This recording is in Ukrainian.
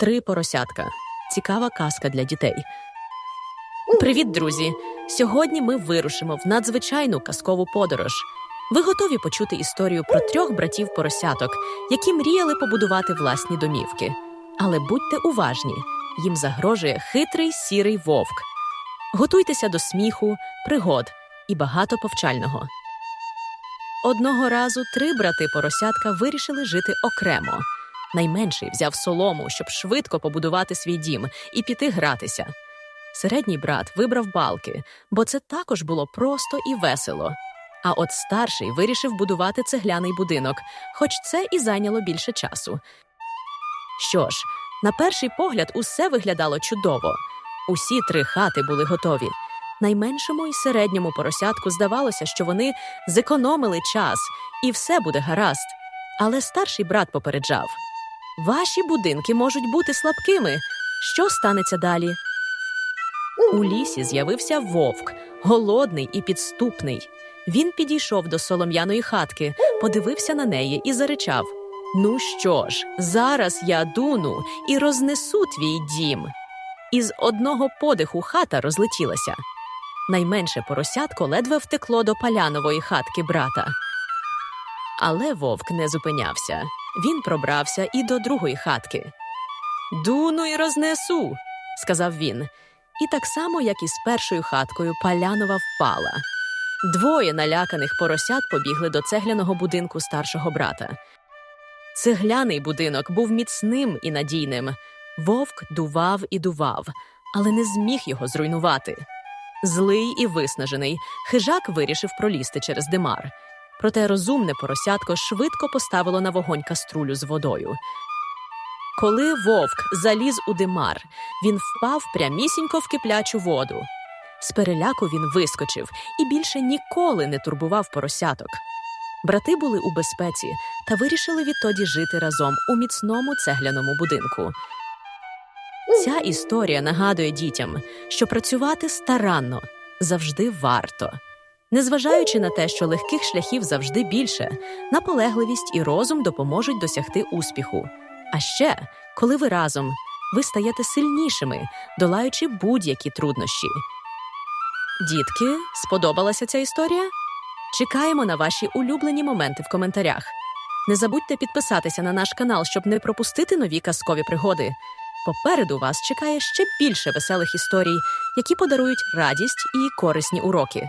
Три поросятка. Цікава казка для дітей. Привіт, друзі! Сьогодні ми вирушимо в надзвичайну казкову подорож. Ви готові почути історію про трьох братів поросяток, які мріяли побудувати власні домівки. Але будьте уважні, їм загрожує хитрий сірий вовк. Готуйтеся до сміху, пригод і багато повчального. Одного разу три брати поросятка вирішили жити окремо. Найменший взяв солому, щоб швидко побудувати свій дім і піти гратися. Середній брат вибрав балки, бо це також було просто і весело. А от старший вирішив будувати цегляний будинок, хоч це і зайняло більше часу. Що ж, на перший погляд, усе виглядало чудово. Усі три хати були готові. Найменшому і середньому поросятку здавалося, що вони зекономили час, і все буде гаразд. Але старший брат попереджав: Ваші будинки можуть бути слабкими. Що станеться далі? У лісі з'явився вовк, голодний і підступний. Він підійшов до солом'яної хатки, подивився на неї і заричав: Ну що ж, зараз я дуну і рознесу твій дім. Із одного подиху хата розлетілася. Найменше поросятко ледве втекло до палянової хатки брата. Але вовк не зупинявся. Він пробрався і до другої хатки. Дуну і рознесу, сказав він. І так само, як і з першою хаткою, палянова впала. Двоє наляканих поросят побігли до цегляного будинку старшого брата. Цегляний будинок був міцним і надійним. Вовк дував і дував, але не зміг його зруйнувати. Злий і виснажений, хижак вирішив пролізти через димар. Проте розумне поросятко швидко поставило на вогонь каструлю з водою. Коли вовк заліз у димар, він впав прямісінько в киплячу воду. З переляку він вискочив і більше ніколи не турбував поросяток. Брати були у безпеці та вирішили відтоді жити разом у міцному цегляному будинку. Ця історія нагадує дітям, що працювати старанно завжди варто. Незважаючи на те, що легких шляхів завжди більше, наполегливість і розум допоможуть досягти успіху. А ще, коли ви разом, ви стаєте сильнішими, долаючи будь-які труднощі. Дітки, сподобалася ця історія? Чекаємо на ваші улюблені моменти в коментарях. Не забудьте підписатися на наш канал, щоб не пропустити нові казкові пригоди. Попереду вас чекає ще більше веселих історій, які подарують радість і корисні уроки.